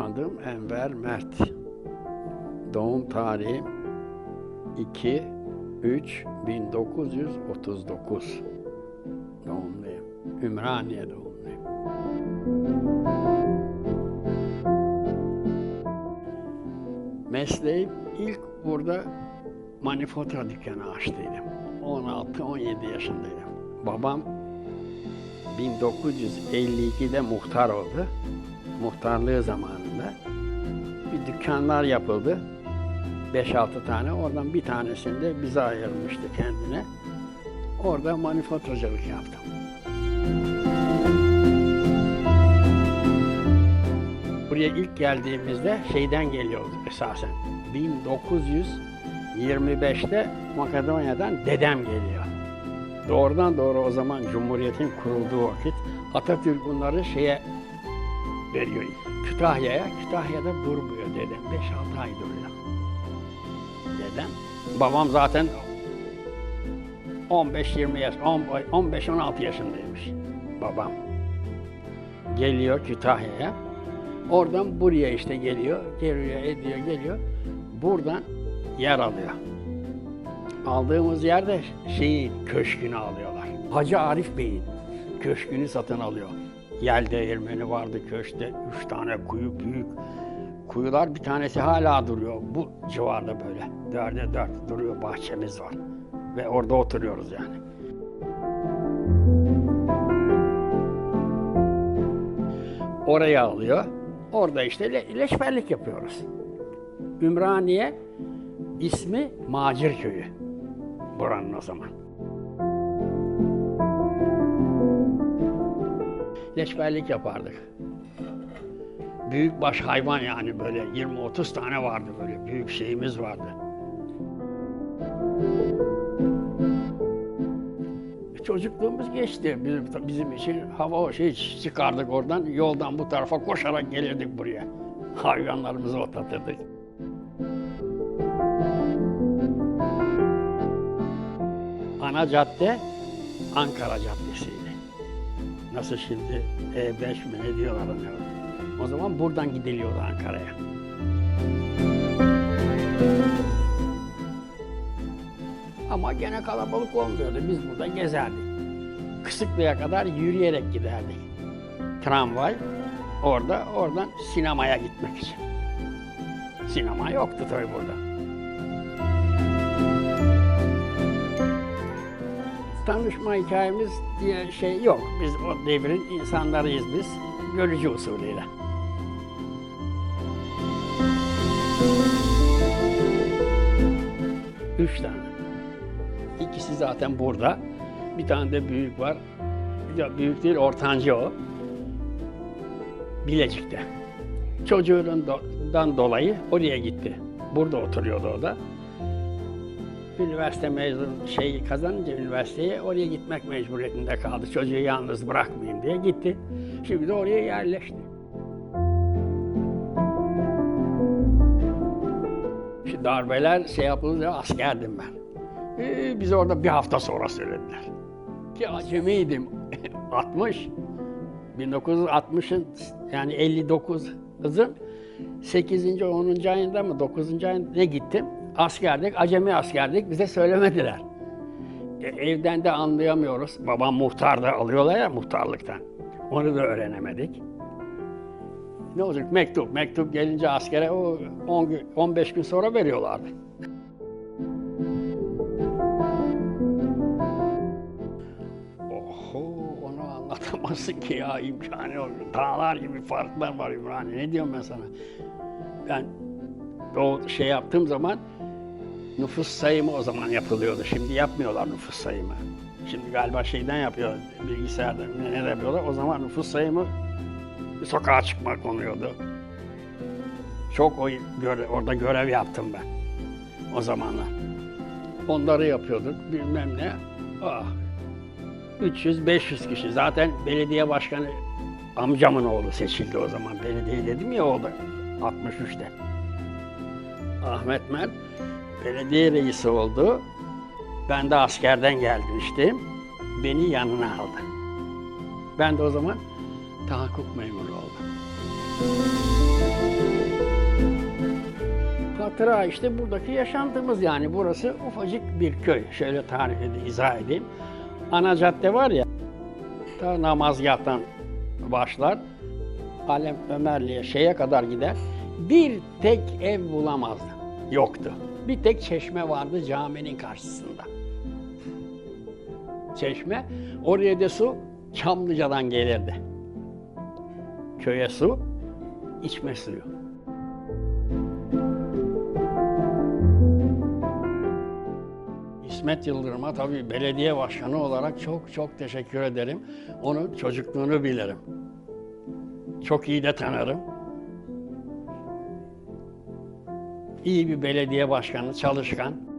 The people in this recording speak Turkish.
Adım Enver Mert. Doğum tarihim 2 3 1939 doğumluyum. Ümraniye doğumluyum. Mesleğim ilk burada manifatura dükkanı açtıydım. 16-17 yaşındaydım. Babam 1952'de muhtar oldu. Muhtarlığı zamanı bir dükkanlar yapıldı. 5-6 tane. Oradan bir tanesini de bize ayırmıştı kendine. Orada manifaturacılık yaptım. Buraya ilk geldiğimizde şeyden geliyorduk esasen. 1925'te Makedonya'dan dedem geliyor. Doğrudan doğru o zaman Cumhuriyet'in kurulduğu vakit Atatürk bunları şeye veriyor. Kütahya'ya. Kütahya'da durmuyor dedem. 5-6 ay duruyor. Dedem. Babam zaten 15-20 yaş, 15-16 yaşındaymış babam. Geliyor Kütahya'ya. Oradan buraya işte geliyor, geliyor, ediyor, geliyor. Buradan yer alıyor. Aldığımız yerde şeyi, köşkünü alıyorlar. Hacı Arif Bey'in köşkünü satın alıyor. Yel değirmeni vardı köşkte. Üç tane kuyu büyük. Kuyular bir tanesi hala duruyor. Bu civarda böyle. Dörde dört duruyor. Bahçemiz var. Ve orada oturuyoruz yani. Oraya alıyor. Orada işte le- leşberlik yapıyoruz. Ümraniye ismi Macir Köyü. Buranın o zaman. Leşberlik yapardık. Büyük baş hayvan yani böyle 20-30 tane vardı böyle büyük şeyimiz vardı. Çocukluğumuz geçti. Bizim, bizim için hava şey çıkardık oradan. Yoldan bu tarafa koşarak gelirdik buraya. Hayvanlarımızı otlatırdık. Ana cadde Ankara Caddesi'ydi. Nasıl şimdi E5 mi ne diyorlar ona. O zaman buradan gidiliyordu Ankara'ya. Ama gene kalabalık olmuyordu. Biz burada gezerdik. Kısıklı'ya kadar yürüyerek giderdik. Tramvay orada, oradan sinemaya gitmek için. Sinema yoktu tabii burada. Tanışma hikayemiz diye şey yok. Biz o devrin insanlarıyız biz. Görücü usulüyle. Üç tane. İkisi zaten burada. Bir tane de büyük var. Ya büyük değil, ortancı o. Bilecik'te. Çocuğundan dolayı oraya gitti. Burada oturuyordu o da. Üniversite mezun şeyi kazanınca üniversiteye oraya gitmek mecburiyetinde kaldı. Çocuğu yalnız bırakmayayım diye gitti. Şimdi de oraya yerleşti. Şu darbeler şey yapılınca askerdim ben. Ee, biz orada bir hafta sonra söylediler. Ki acemiydim. 60. 1960'ın yani 59'ın 8. 10. ayında mı 9. ayında ne gittim? Askerdik, acemi askerdik. Bize söylemediler. E, evden de anlayamıyoruz. Babam muhtarda alıyorlar ya muhtarlıktan. Onu da öğrenemedik. Ne olacak? Mektup. Mektup gelince askere o 10 gün, 15 gün sonra veriyorlardı. Anlatamazsın ki ya imkanı yok. Dağlar gibi farklar var Ümraniye. Ne diyorum ben sana? Ben o şey yaptığım zaman nüfus sayımı o zaman yapılıyordu. Şimdi yapmıyorlar nüfus sayımı. Şimdi galiba şeyden yapıyor, bilgisayarda ne, yapıyorlar. O zaman nüfus sayımı sokağa çıkmak konuyordu. Çok o, göre, orada görev yaptım ben o zamanlar. Onları yapıyorduk bilmem ne. Ah, 300-500 kişi. Zaten belediye başkanı amcamın oğlu seçildi o zaman. Belediye dedim ya oğlu 63'te. Ahmet Mert belediye reisi oldu. Ben de askerden gelmiştim. Beni yanına aldı. Ben de o zaman tahakkuk memuru oldum. hatıra işte buradaki yaşantımız yani. Burası ufacık bir köy. Şöyle tarif edeyim, izah edeyim. Ana cadde var ya, ta namazgahtan başlar. Alem Ömerli'ye şeye kadar gider. Bir tek ev bulamazdı. Yoktu. Bir tek çeşme vardı caminin karşısında. Çeşme, oraya da su Çamlıca'dan gelirdi. Köye su, içme suyu. İsmet Yıldırım'a tabii belediye başkanı olarak çok çok teşekkür ederim. Onun çocukluğunu bilirim. Çok iyi de tanırım. İyi bir belediye başkanı, çalışkan.